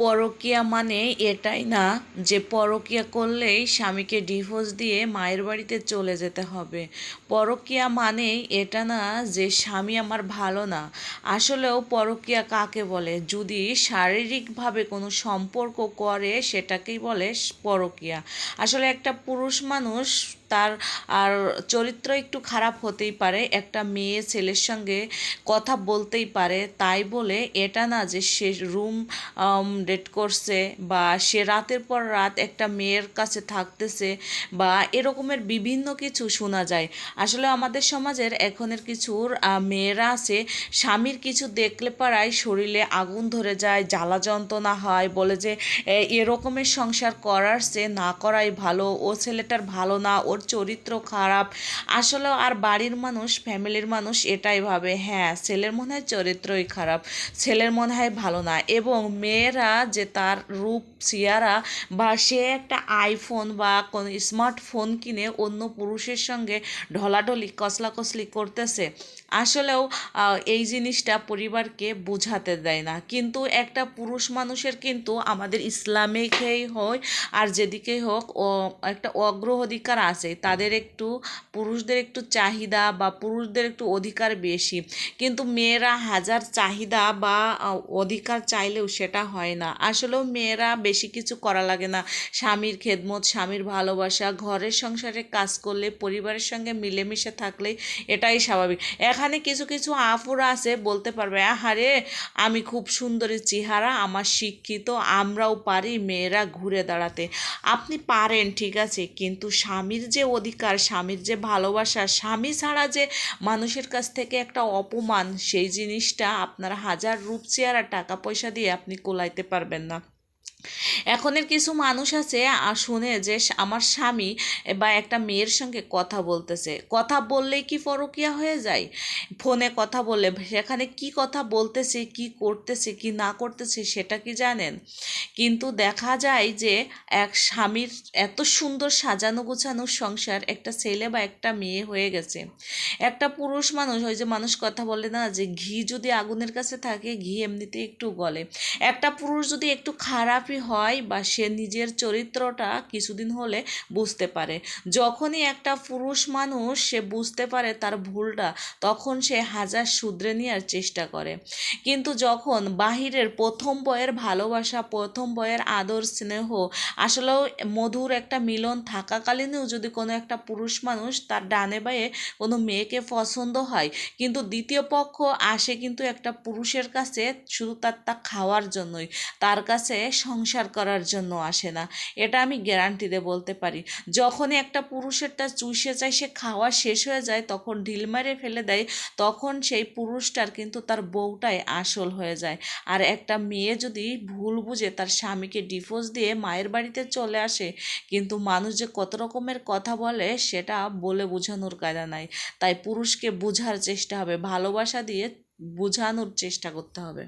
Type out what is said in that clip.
পরকীয়া মানে এটাই না যে পরকীয়া করলেই স্বামীকে ডিভোর্স দিয়ে মায়ের বাড়িতে চলে যেতে হবে। পরকীয়া মানেই এটা না যে স্বামী আমার ভালো না। আসলেও পরকীয়া কাকে বলে? যদি শারীরিকভাবে কোনো সম্পর্ক করে সেটাকেই বলে পরকীয়া। আসলে একটা পুরুষ মানুষ তার আর চরিত্র একটু খারাপ হতেই পারে। একটা মেয়ে ছেলের সঙ্গে কথা বলতেই পারে। তাই বলে এটা না যে সে রুম ডেট করছে বা সে রাতের পর রাত একটা মেয়ের কাছে থাকতেছে বা এরকমের বিভিন্ন কিছু শোনা যায়। আসলে আমাদের সমাজের এখনের কিছুর মেয়েরা আছে, স্বামীর কিছু দেখলে পারায় শরীরে আগুন ধরে যায়, জ্বালা যন্ত্রণা হয়, বলে যে এরকমের সংসার করার সে না করাই ভালো, ও ছেলেটার ভালো না, ওর চরিত্র খারাপ। আসলে আর বাড়ির মানুষ, ফ্যামিলির মানুষ এটাই ভাবে হ্যাঁ ছেলের মনে হয় চরিত্রই খারাপ, ছেলের মনে হয় ভালো না। এবং মেয়েরা যে তার রূপ, চেহারা বা সে একটা আইফোন বা কোনো স্মার্টফোন কিনে অন্য পুরুষের সঙ্গে ঢলাঢলি, কসলাকসলি করতেছে, আসলেও এই জিনিসটা পরিবারকে বোঝাতে দেয় না। কিন্তু একটা পুরুষ মানুষের কিন্তু আমাদের ইসলামিকেই হয়, আর যেদিকেই হোক, ও একটা অগ্রাধিকার আছে। তাদের একটু, পুরুষদের একটু চাহিদা বা পুরুষদের একটু অধিকার বেশি। কিন্তু মেয়েরা হাজার চাহিদা বা অধিকার চাইলেও সেটা হয় না। আসলেও মেয়েরা বেশি কিছু করা লাগে না। স্বামীর খেদমত, স্বামীর ভালোবাসা, ঘরের সংসারে কাজ করলে, পরিবারের সঙ্গে মিলেমিশে থাকলে এটাই স্বাভাবিক। এখানে কিছু কিছু আফুরা আছে, বলতে পারবে, আহারে, আমি খুব সুন্দরী চেহারা, আমার শিক্ষিত, আমরাও পারি মেয়েরা ঘুরে দাঁড়াতে। আপনি পারেন, ঠিক আছে, কিন্তু স্বামীর যে অধিকার, স্বামীর যে ভালোবাসা, স্বামী ছাড়া যে মানুষের কাছ থেকে একটা অপমান, সেই জিনিসটা আপনার হাজার রূপ চেয়ারা টাকা পয়সা দিয়ে আপনি কোলাইতে পারবেন না। এখনের কিছু মানুষ আছে শুনে যে আমার স্বামী বা একটা মেয়ের সঙ্গে কথা বলতেছে। কথা বললেই কি পরকিয়া হয়ে যায়? ফোনে কথা বললে, সেখানে কি কথা বলতেছে, কি করতেছে, কি না করতেছে, সেটা কি জানেন? কিন্তু দেখা যায় যে এক স্বামীর এত সুন্দর সাজানো গোছানো সংসার, একটা ছেলে বা একটা মেয়ে হয়ে গেছে। একটা পুরুষ মানুষ, ওই যে মানুষ কথা বলে না, যে ঘি যদি আগুনের কাছে থাকে, ঘি এমনিতে একটু গলে। একটা পুরুষ যদি একটু খারাপই হয় বা সে নিজের চরিত্রটা কিছুদিন হলে বুঝতে পারে। যখনই একটা পুরুষ মানুষ সে বুঝতে পারে তার ভুলটা, তখন সে হাজার শুধরে নেওয়ার চেষ্টা করে। কিন্তু যখন বাহিরের প্রথম বয়ের ভালোবাসা, প্রথম বয়ের আদর, স্নেহ, আসলেও মধুর একটা মিলন থাকাকালীনও যদি কোনো একটা পুরুষ মানুষ তার ডানে বায়ে কোনো মেয়েকে পছন্দ হয়, কিন্তু দ্বিতীয় পক্ষ আসে কিন্তু একটা পুরুষের কাছে শুধু তার তা খাওয়ার জন্যই। তার কাছে সংসার করার জন্য আসে না। এটা আমি গ্যারান্টিতে বলতে পারি। যখনই একটা পুরুষেরটা চুষে চাই সে খাওয়া শেষ হয়ে যায়, তখন ঢিল মারে ফেলে দেয়, তখন সেই পুরুষটার কিন্তু তার বউটাই আসল হয়ে যায়। আর একটা মেয়ে যদি ভুল বুঝে, তার স্বামীকে ডিভোর্স দিয়ে মায়ের বাড়িতে চলে আসে, কিন্তু মানুষ যে কত রকমের কথা বলে, সেটা বলে বোঝানোর কায়দা নাই। তাই পুরুষকে বোঝার চেষ্টা হবে, ভালোবাসা দিয়ে বোঝানোর চেষ্টা করতে হবে।